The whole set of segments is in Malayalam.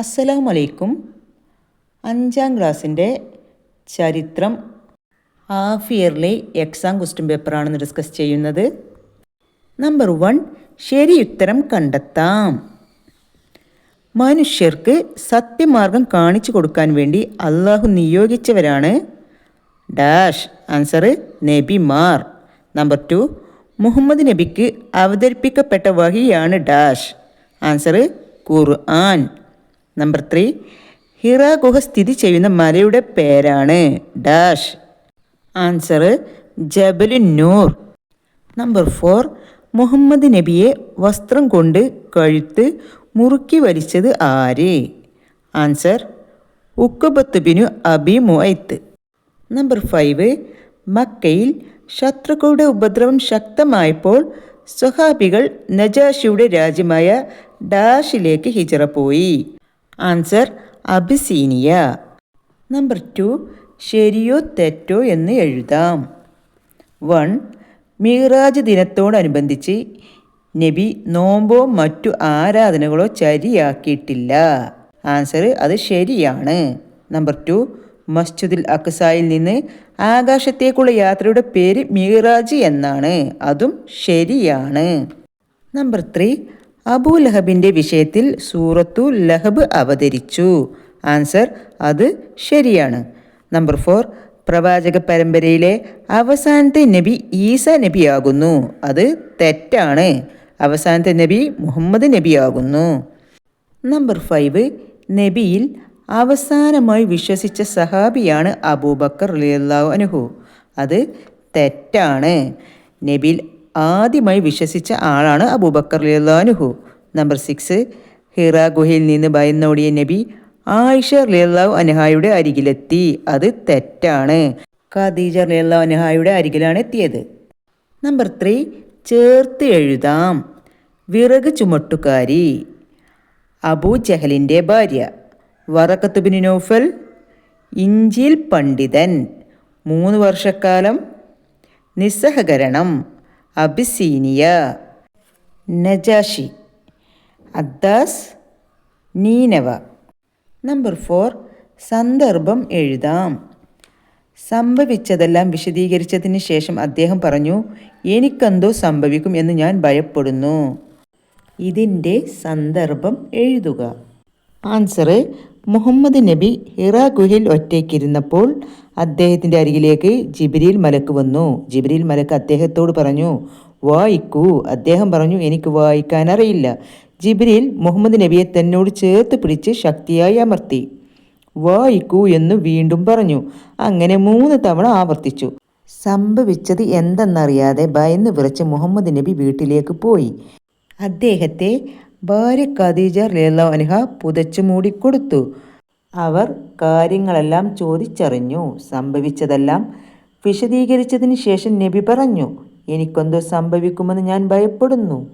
അസ്സലാമു അലൈക്കും അഞ്ചാം ക്ലാസ്സിന്റെ ചരിത്രം ഹാഫ് ഇയർലി എക്സാം ക്വസ്റ്റ്യൻ പേപ്പറാണെന്ന് ഡിസ്കസ് ചെയ്യുന്നത്. നമ്പർ വൺ ശരിയുത്തരം കണ്ടെത്താം. മനുഷ്യർക്ക് സത്യമാർഗം കാണിച്ചു കൊടുക്കാൻ വേണ്ടി അള്ളാഹു നിയോഗിച്ചവരാണ് ഡാഷ് ആൻസർ നബിമാർ. നമ്പർ ടു മുഹമ്മദ് നബിക്ക് അവതരിപ്പിക്കപ്പെട്ട വഹിയാണ് dash answer Quran. Number three Hira ഗുഹ സ്ഥിതി ചെയ്യുന്ന മലയുടെ പേരാണ് dash. Answer Jabalu Noor number four Muhammad നബിയെ വസ്ത്രം കൊണ്ട് കഴുത്ത് മുറുക്കി വലിച്ചത് ആര്? Answer ഉക്കബത്ത് Binu Abi മുഐത്ത് number five മക്കയിൽ ശത്രുക്കളുടെ ഉപദ്രവം ശക്തമായപ്പോൾ സ്വഹാബികൾ നജാഷിയുടെ രാജ്യമായ ഡാഷിലേക്ക് ഹിജറ പോയി. ആൻസർ അബിസീനിയ നമ്പർ ടു ശരിയോ തെറ്റോ എന്ന് എഴുതാം. വൺ മീറാജ് ദിനത്തോടനുബന്ധിച്ച് നബി നോമ്പോ മറ്റു ആരാധനകളോ ചരിയാക്കിയിട്ടില്ല. ആൻസർ അത് ശരിയാണ്. നമ്പർ ടു മസ്ജിദുൽ അക്സായിൽ നിന്ന് ആകാശത്തേക്കുള്ള യാത്രയുടെ പേര് മീറാജ് എന്നാണ്. അതും ശരിയാണ്. നമ്പർ ത്രീ അബൂ ലഹബിന്റെ വിഷയത്തിൽ സൂറത്തു ലഹബ് അവതരിച്ചു. ആൻസർ അത് ശരിയാണ്. നമ്പർ ഫോർ പ്രവാചക പരമ്പരയിലെ അവസാനത്തെ നബി ഈസ നബിയാകുന്നു. അത് തെറ്റാണ്. അവസാനത്തെ നബി മുഹമ്മദ് നബിയാകുന്നു. നമ്പർ ഫൈവ് നബിയിൽ അവസാനമായി വിശ്വസിച്ച സഹാബിയാണ് അബൂബക്കർ റളിയല്ലാഹു അൻഹു. അത് തെറ്റാണ്. നബിയിൽ ആദ്യമായി വിശ്വസിച്ച ആളാണ് അബൂബക്കർ അൻഹു നമ്പർ സിക്സ്. ഹിറ ഗുഹയിൽ നിന്ന് ഭയന്നോടിയ നബി ആയിഷ റളിയല്ലാഹു അനഹായുടെ അരികിലെത്തി. അത് തെറ്റാണ്. ഖദീജ റളിയല്ലാഹു അനഹായുടെ അരികിലാണ് എത്തിയത്. നമ്പർ ത്രീ ചേർത്ത് എഴുതാം. വിറക് ചുമട്ടുകാരി. അബൂ ജഹലിന്റെ ഭാര്യ. വറക്കത്തുബിന് നൗഫൽ ഇഞ്ചിൽ പണ്ഡിതൻ. മൂന്ന് വർഷക്കാലം നിസ്സഹകരണം. അബിസീനിയ. നജാഷി. അദ്ദാസ് നീനവ. നമ്പർ ഫോർ സന്ദർഭം എഴുതാം. സംഭവിച്ചതെല്ലാം വിശദീകരിച്ചതിന് ശേഷം അദ്ദേഹം പറഞ്ഞു എനിക്കെന്തോ സംഭവിക്കും എന്ന് ഞാൻ ഭയപ്പെടുന്നു. ഇതിന്റെ സന്ദർഭം എഴുതുക. ആൻസർ മുഹമ്മദ് നബി ഹിറ ഗുഹയിൽ ഒറ്റയ്ക്കിരുന്നപ്പോൾ അദ്ദേഹത്തിന്റെ അരികിലേക്ക് ജിബിരിയിൽ മലക്ക് വന്നു. ജിബിരിയിൽ മലക്ക് അദ്ദേഹത്തോട് പറഞ്ഞു വായിക്കൂ. അദ്ദേഹം പറഞ്ഞു എനിക്ക് വായിക്കാൻ അറിയില്ല ജിബിരിയിൽ മുഹമ്മദ് നബിയെ തന്നോട് ചേർത്ത് പിടിച്ച് ശക്തിയായി അമർത്തി. വായിക്കൂ എന്ന് വീണ്ടും പറഞ്ഞു. അങ്ങനെ മൂന്ന് തവണ ആവർത്തിച്ചു. സംഭവിച്ചത് എന്തെന്നറിയാതെ ഭയന്ന് വിറച്ച് മുഹമ്മദ് നബി വീട്ടിലേക്ക് പോയി. അദ്ദേഹത്തെ ഭാര്യ ഖദീജ അൻഹ പുതച്ചു മൂടിക്കൊടുത്തു. അവർ കാര്യങ്ങളെല്ലാം ചോദിച്ചറിഞ്ഞു. സംഭവിച്ചതെല്ലാം വിശദീകരിച്ചതിന് ശേഷം നബി പറഞ്ഞു എനിക്കെന്തോ സംഭവിക്കുമെന്ന് ഞാൻ ഭയപ്പെടുന്നു.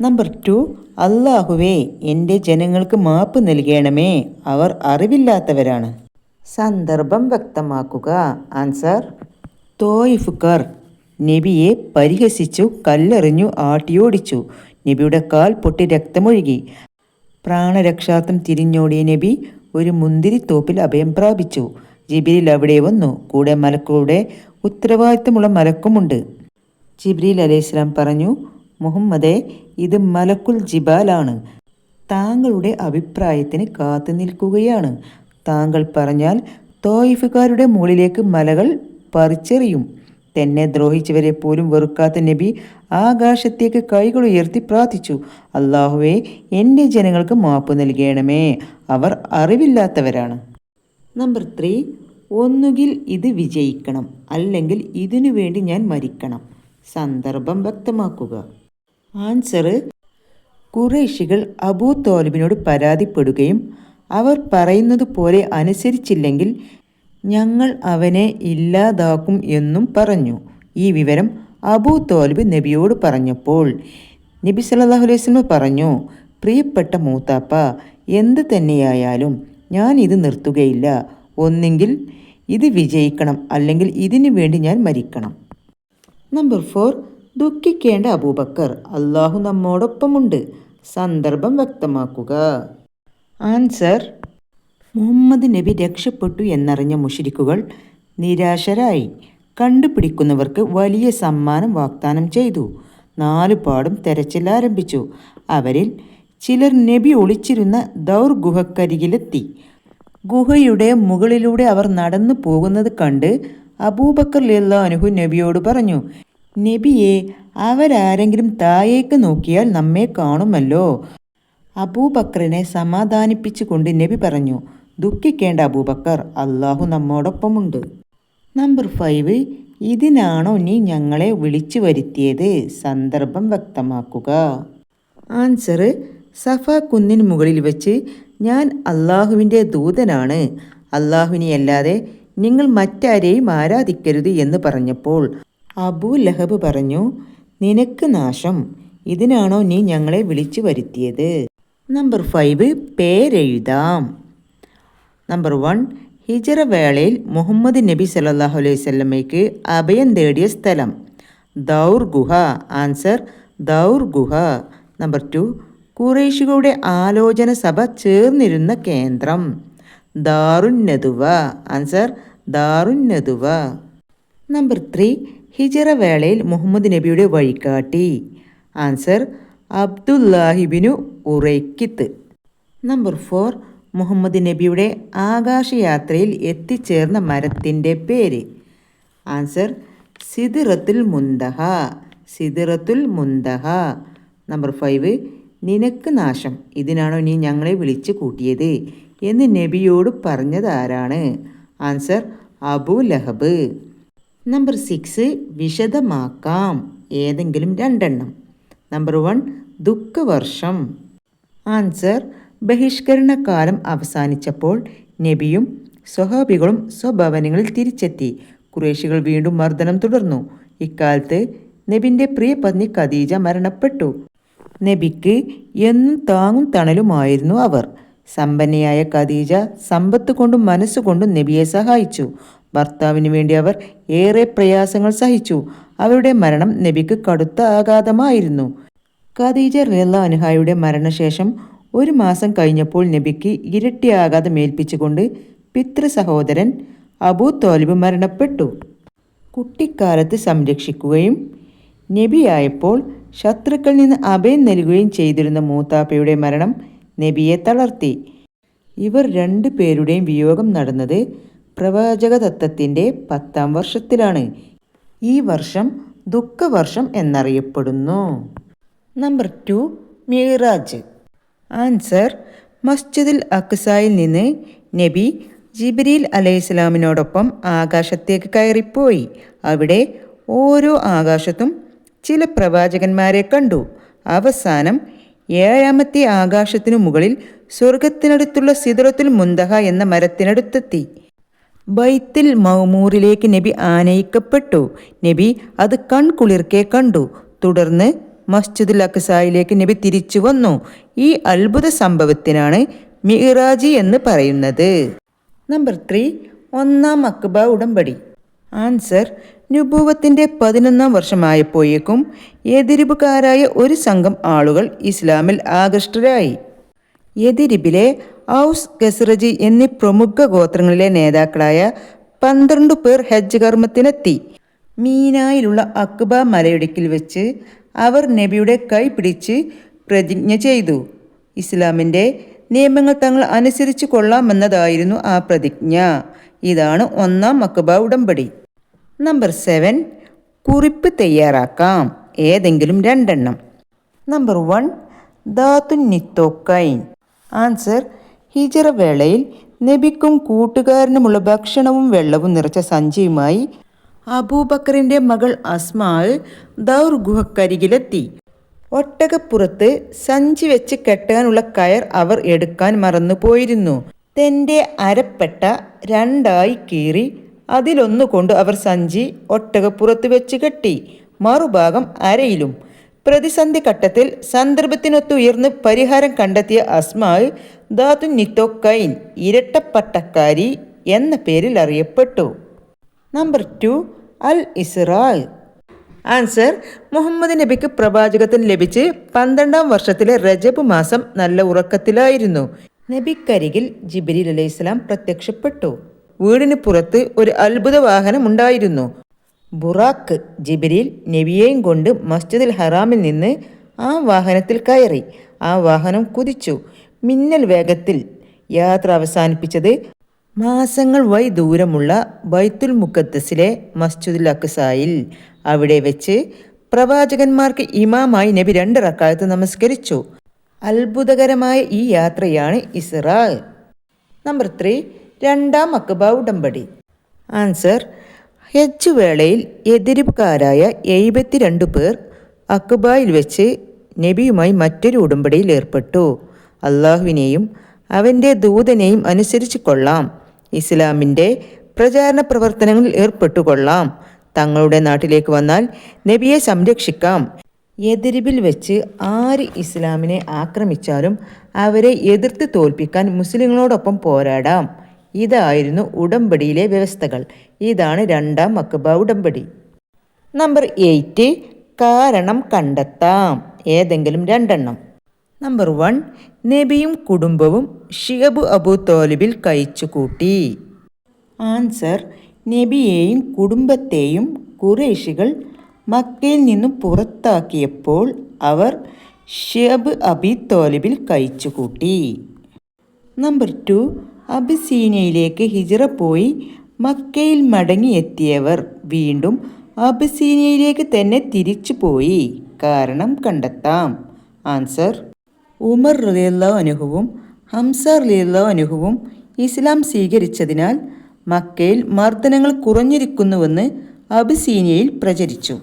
നമ്പർ ടു അള്ളാഹുവേ എന്റെ ജനങ്ങൾക്ക് മാപ്പ് നൽകണമേ. അവർ അറിവില്ലാത്തവരാണ്. സന്ദർഭം വ്യക്തമാക്കുക. ആൻസർ തോയിഫുക്കാർ നബിയെ പരിഹസിച്ചു കല്ലെറിഞ്ഞു ആട്ടിയോടിച്ചു. നബിയുടെ കാൽ പൊട്ടി രക്തമൊഴുകി. പ്രാണരക്ഷാർത്ഥം തിരിഞ്ഞോടിയ നബി ഒരു മുന്തിരിത്തോപ്പിൽ അഭയം പ്രാപിച്ചു. ജിബിരിൽ അവിടെ വന്നു. കൂടെ മലക്കൂടെ ഉത്തരവാദിത്തമുള്ള മലക്കുമുണ്ട്. ജിബ്രീൽ അലൈഹിസ്ലാം പറഞ്ഞു മുഹമ്മദെ ഇത് മലക്കുൽ ജിബാലാണ് താങ്കളുടെ അഭിപ്രായത്തിന് കാത്തു നിൽക്കുകയാണ്. താങ്കൾ പറഞ്ഞാൽ തോയിഫുകാരുടെ മുകളിലേക്ക് മലകൾ പറിച്ചെറിയും. തന്നെ ദ്രോഹിച്ചവരെ പോലും വെറുക്കാത്ത നബി ആകാശത്തേക്ക് കൈകൾ ഉയർത്തി പ്രാർത്ഥിച്ചു. അള്ളാഹുവെ എന്റെ ജനങ്ങൾക്ക് മാപ്പ് നൽകണമേ. അവർ അറിവില്ലാത്തവരാണ്. നമ്പർ ത്രീ ഒന്നുകിൽ ഇത് വിജയിക്കണം അല്ലെങ്കിൽ ഇതിനു വേണ്ടി ഞാൻ മരിക്കണം. സന്ദർഭം വ്യക്തമാക്കുക. ആൻസർ കുറേശികൾ അബൂ തോലിബിനോട് പരാതിപ്പെടുകയും അവർ പറയുന്നത് പോലെ അനുസരിച്ചില്ലെങ്കിൽ ഞങ്ങൾ അവനെ ഇല്ലാതാക്കും എന്നും പറഞ്ഞു. ഈ വിവരം അബൂ തോൽബ് നബിയോട് പറഞ്ഞപ്പോൾ നബി സല്ലല്ലാഹു അലൈഹി വസല്ലം പറഞ്ഞു പ്രിയപ്പെട്ട മൂത്താപ്പ എന്ത് തന്നെയായാലും ഞാൻ ഇത് നിർത്തുകയില്ല. ഒന്നെങ്കിൽ ഇത് വിജയിക്കണം അല്ലെങ്കിൽ ഇതിനു വേണ്ടി ഞാൻ മരിക്കണം. നമ്പർ ഫോർ ദുഃഖിക്കേണ്ട അബൂബക്കർ. അള്ളാഹു നമ്മോടൊപ്പമുണ്ട്. സന്ദർഭം വ്യക്തമാക്കുക. ആൻസർ മുഹമ്മദ് നബി രക്ഷപ്പെട്ടു എന്നറിഞ്ഞ മുഷിരിക്കുകൾ നിരാശരായി. കണ്ടുപിടിക്കുന്നവർക്ക് വലിയ സമ്മാനം വാഗ്ദാനം ചെയ്തു. നാലുപാടും തെരച്ചിൽ ആരംഭിച്ചു. അവരിൽ ചിലർ നബി ഒളിച്ചിരുന്ന ദൗർ ഗുഹക്കരികിലെത്തി ഗുഹയുടെ മുകളിലൂടെ അവർ നടന്നു പോകുന്നത് കണ്ട് അബൂബക്കർ ലില്ലാനുഹു നബിയോട് പറഞ്ഞു നബിയെ അവരാരെങ്കിലും താഴേക്ക് നോക്കിയാൽ നമ്മെ കാണുമല്ലോ. അബൂബക്കറിനെ സമാധാനിപ്പിച്ചുകൊണ്ട് നബി പറഞ്ഞു ദുഃഖിക്കേണ്ട അബൂബക്കർ അള്ളാഹു നമ്മോടൊപ്പമുണ്ട്. നമ്പർ ഫൈവ് ഇതിനാണോ നീ ഞങ്ങളെ വിളിച്ചു വരുത്തിയത്? സന്ദർഭം വ്യക്തമാക്കുക. ആൻസർ സഫ കുന്നിന് മുകളിൽ വെച്ച് ഞാൻ അള്ളാഹുവിന്റെ ദൂതനാണ്. അല്ലാതെ നിങ്ങൾ മറ്റാരെയും ആരാധിക്കരുത് എന്ന് പറഞ്ഞപ്പോൾ അബൂ ലഹബ് പറഞ്ഞു നിനക്ക് നാശം. ഇതിനാണോ നീ ഞങ്ങളെ വിളിച്ചു വരുത്തിയത്? നമ്പർ ഫൈവ് പേരെഴുതാം. നമ്പർ വൺ ഹിജറ വേളയിൽ മുഹമ്മദ് നബി സല്ലല്ലാഹു അലൈഹി സ്വല്ലമ്മയ്ക്ക് അഭയം തേടിയ സ്ഥലം. ദൗർ ഗുഹ. ആൻസർ ദൗർ ഗുഹ. നമ്പർ ടു കുറേശികളുടെ ആലോചന സഭ ചേർന്നിരുന്ന കേന്ദ്രം. Darunnadwa answer Darunnadwa number three ഹിജറ വേളയിൽ മുഹമ്മദ് നബിയുടെ വഴികാട്ടി. Answer Abdullahibnu Uraiqit. Number four Muhammad നബിയുടെ ആകാശയാത്രയിൽ എത്തിച്ചേർന്ന മരത്തിന്റെ പേര്. Answer Sidratul Muntaha. Sidratul Muntaha. Number five നിനക്ക് നാശം. ഇതിനാണോ നീ ഞങ്ങളെ വിളിച്ചു കൂട്ടിയത്? എന്ന് നബിയോട് പറഞ്ഞതാരാണ്? Answer Abu Lahab. Number six വിശദമാക്കാം. ഏതെങ്കിലും രണ്ടെണ്ണം. നമ്പർ വൺ ദുഃഖവർഷം. ആൻസർ ബഹിഷ്കരണകാലം അവസാനിച്ചപ്പോൾ നബിയും സ്വഹാബികളും സ്വഭവനങ്ങളിൽ തിരിച്ചെത്തി. കുറേശികൾ വീണ്ടും മർദ്ദനം തുടർന്നു. ഇക്കാലത്ത് നബിന്റെ പ്രിയ പത്നി ഖദീജ മരണപ്പെട്ടു. നബിക്ക് എന്നും താങ്ങും തണലുമായിരുന്നു അവർ. സമ്പന്നയായ ഖദീജ സമ്പത്ത് കൊണ്ടും മനസ്സുകൊണ്ടും നബിയെ സഹായിച്ചു. ഭർത്താവിന് വേണ്ടി അവർ ഏറെ പ്രയാസങ്ങൾ സഹിച്ചു. അവരുടെ മരണം നബിക്ക് കടുത്ത ആഘാതമായിരുന്നു. ഖദീജ റിയല്ല അനുഹായുടെ മരണശേഷം ഒരു മാസം കഴിഞ്ഞപ്പോൾ നബിക്ക് ഇരട്ടിയാകാതെ മേൽപ്പിച്ചുകൊണ്ട് പിതൃ സഹോദരൻ അബൂ തോലിബ് മരണപ്പെട്ടു. കുട്ടിക്കാലത്ത് സംരക്ഷിക്കുകയും നബിയായപ്പോൾ ശത്രുക്കളിൽ നിന്ന് അഭയം നൽകുകയും ചെയ്തിരുന്ന മൂത്താപ്പയുടെ മരണം നബിയെ തളർത്തി. ഇവർ രണ്ടു പേരുടെയും വിയോഗം നടന്നത് പ്രവാചക തത്വത്തിന്റെ പത്താം വർഷത്തിലാണ്. ഈ വർഷം ദുഃഖവർഷം എന്നറിയപ്പെടുന്നു. Number two Miraj. ആൻസർ മസ്ജിദുൽ അക്സായിൽ നിന്ന് നബി ജിബ്രീൽ അലൈഹിസ്ലാമിനോടൊപ്പം ആകാശത്തേക്ക് കയറിപ്പോയി. അവിടെ ഓരോ ആകാശത്തും ചില പ്രവാചകന്മാരെ കണ്ടു. അവസാനം ഏഴാമത്തെ ആകാശത്തിനു മുകളിൽ സ്വർഗത്തിനടുത്തുള്ള സിദറത്തുൽ മുന്തഹ എന്ന മരത്തിനടുത്തെത്തി. ബൈത്തിൽ മൗമൂറിലേക്ക് നബി ആനയിക്കപ്പെട്ടു. നബി അത് കൺകുളിർക്കെ കണ്ടു. തുടർന്ന് മസ്ജിദുൽ അക്സായിലേക്ക് നബി തിരിച്ചു വന്നു. ഈ അത്ഭുത സംഭവത്തിനാണ് മിഹ്റാജി എന്ന് പറയുന്നത്. നമ്പർ ത്രീ ഒന്നാം അക്ബ ഉടമ്പടി. ആൻസർ നുബൂവത്തിന്റെ പതിനൊന്നാം വർഷമായപ്പോഴേക്കും എതിരിബുകാരായ ഒരു സംഘം ആളുകൾ ഇസ്ലാമിൽ ആകൃഷ്ടരായി. എതിരിബിലെ ഔസ് ഗസ്റജി എന്നീ പ്രമുഖ ഗോത്രങ്ങളിലെ നേതാക്കളായ പന്ത്രണ്ട് പേർ ഹജ്ജ് കർമ്മത്തിനെത്തി. മീനായിലുള്ള അക്ബ മലയിടുക്കിൽ വെച്ച് അവർ നബിയുടെ കൈ പിടിച്ച് പ്രതിജ്ഞ ചെയ്തു. ഇസ്ലാമിന്റെ നിയമങ്ങൾ തങ്ങൾ അനുസരിച്ച് കൊള്ളാമെന്നതായിരുന്നു ആ പ്രതിജ്ഞ. ഇതാണ് ഒന്നാം അക്ബ ഉടമ്പടി. നമ്പർ സെവൻ കുറിപ്പ് തയ്യാറാക്കാം. ഏതെങ്കിലും രണ്ടെണ്ണം. നമ്പർ വൺ ധാതു നിത്തോക്കൈൻ. ആൻസർ ഹിജറ വേളയിൽ നബിക്കും കൂട്ടുകാരനുമുള്ള ഭക്ഷണവും വെള്ളവും നിറച്ച സഞ്ചിയുമായി അബൂബക്കറിന്റെ മകൾ അസ്മാൽ ദൗർ ഗുഹക്കരികിലെത്തി. ഒട്ടകപ്പുറത്ത് സഞ്ചി വെച്ച് കെട്ടാനുള്ള കയർ അവർ എടുക്കാൻ മറന്നുപോയിരുന്നു. തന്റെ അരപ്പെട്ട രണ്ടായി കീറി അതിലൊന്നുകൊണ്ട് അവർ സഞ്ചി ഒട്ടകപ്പുറത്ത് വെച്ച് കെട്ടി. മറുഭാഗം അരയിലും. പ്രതിസന്ധി ഘട്ടത്തിൽ സന്ദർഭത്തിനൊത്ത് ഉയർന്ന് പരിഹാരം കണ്ടെത്തിയ അസ്മാൽ ധാതു നിത്തോക്കൈൻ ഇരട്ടപ്പട്ടക്കാരി എന്ന പേരിൽ അറിയപ്പെട്ടു. നമ്പർ ടു അൽ ഇസ്രാൽ ആൻസർ മുഹമ്മദ് നബിക്ക് പ്രവാചകത്വം ലഭിച്ച് പന്ത്രണ്ടാം വർഷത്തിലെ റജബ് മാസം നല്ല ഉറക്കത്തിലായിരുന്നു. നബിക്കരികിൽ ജിബിരിൽ അലൈഹിസ്സലാം പ്രത്യക്ഷപ്പെട്ടു. വീടിന് പുറത്ത് ഒരു അത്ഭുത വാഹനം ഉണ്ടായിരുന്നു. ബുറാക്ക് ജിബിരിൽ നബിയെയും കൊണ്ട് മസ്ജിദുൽ ഹറാമിൽ നിന്ന് ആ വാഹനത്തിൽ കയറി. ആ വാഹനം കുതിച്ചു. മിന്നൽ വേഗത്തിൽ യാത്ര അവസാനിപ്പിച്ചത് മാസങ്ങൾ വൈ ദൂരമുള്ള ബൈത്തുൽ മുക്കത്തസിലെ മസ്ജിദുൽ അക്സായിൽ അവിടെ വെച്ച് പ്രവാചകന്മാർക്ക് ഇമാമായി നബി രണ്ട് റക്കാലത്ത് നമസ്കരിച്ചു. അത്ഭുതകരമായ ഈ യാത്രയാണ് ഇസ്രാ നമ്പർ ത്രീ രണ്ടാം അക്ബ ഉടമ്പടി. ആൻസർ ഹജ്ജ് വേളയിൽ എതിരുകാരായ എഴുപത്തിരണ്ട് പേർ അക്ബായിൽ വെച്ച് നബിയുമായി മറ്റൊരു ഉടമ്പടിയിൽ ഏർപ്പെട്ടു. അള്ളാഹുവിനെയും അവന്റെ ദൂതനെയും അനുസരിച്ച് കൊള്ളാം. ഇസ്ലാമിന്റെ പ്രചാരണ പ്രവർത്തനങ്ങളിൽ ഏർപ്പെട്ടുകൊള്ളാം. തങ്ങളുടെ നാട്ടിലേക്ക് വന്നാൽ നബിയെ സംരക്ഷിക്കാം. എതിരിവിൽ വെച്ച് ആര് ഇസ്ലാമിനെ ആക്രമിച്ചാലും അവരെ എതിർത്ത് തോൽപ്പിക്കാൻ മുസ്ലിങ്ങളോടൊപ്പം പോരാടാം. ഇതായിരുന്നു ഉടമ്പടിയിലെ വ്യവസ്ഥകൾ. ഇതാണ് രണ്ടാം അക്ബ ഉടമ്പടി. നമ്പർ എയ്റ്റ് കാരണം കണ്ടെത്താം. ഏതെങ്കിലും രണ്ടെണ്ണം. നമ്പർ വൺ നബിയും കുടുംബവും ഷിഹബു അബു തോലിബിൽ കഴിച്ചുകൂട്ടി. ആൻസർ നബിയെയും കുടുംബത്തെയും കുറേശികൾ മക്കയിൽ നിന്നും പുറത്താക്കിയപ്പോൾ അവർ ഷിഹബ് അബി തോലിബിൽ കഴിച്ചുകൂട്ടി. നമ്പർ ടു അബിസീനയിലേക്ക് ഹിജറ പോയി മക്കയിൽ മടങ്ങിയെത്തിയവർ വീണ്ടും അബിസീനയിലേക്ക് തന്നെ തിരിച്ചു പോയി കാരണം കണ്ടെത്താം. ആൻസർ ഉമർ റലിയുള്ള അനുഭവവും ഹംസ റലിയുള്ള അനുഭവവും ഇസ്ലാം സ്വീകരിച്ചതിനാൽ മക്കയിൽ മർദ്ദനങ്ങൾ കുറഞ്ഞിരിക്കുന്നുവെന്ന് അബിസീനിയയിൽ പ്രചരിച്ചു.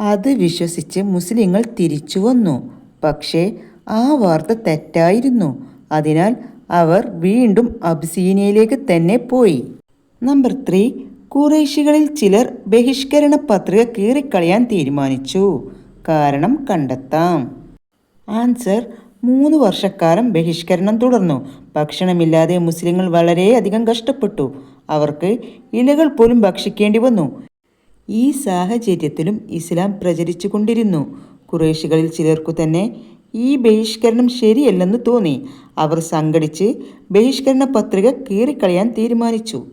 അത് വിശ്വസിച്ച് മുസ്ലിങ്ങൾ തിരിച്ചു വന്നു. പക്ഷേ ആ വാർത്ത തെറ്റായിരുന്നു. അതിനാൽ അവർ വീണ്ടും അബ്സീനിയയിലേക്ക് തന്നെ പോയി. നമ്പർ ത്രീ കുറേശികളിൽ ചിലർ ബഹിഷ്കരണ പത്രിക കീറിക്കളയാൻ തീരുമാനിച്ചു. കാരണം കണ്ടെത്താം. ആൻസർ മൂന്ന് വർഷക്കാലം ബഹിഷ്കരണം തുടർന്നു. ഭക്ഷണമില്ലാതെ മുസ്ലിങ്ങൾ വളരെയധികം കഷ്ടപ്പെട്ടു. അവർക്ക് ഇലകൾ പോലും ഭക്ഷിക്കേണ്ടി വന്നു. ഈ സാഹചര്യത്തിലും ഇസ്ലാം പ്രചരിച്ചു കൊണ്ടിരുന്നു. കുറേശികളിൽ ചിലർക്കു തന്നെ ഈ ബഹിഷ്കരണം ശരിയല്ലെന്ന് തോന്നി. അവർ സംഘടിച്ച് ബഹിഷ്കരണ പത്രിക കീറിക്കളയാൻ തീരുമാനിച്ചു.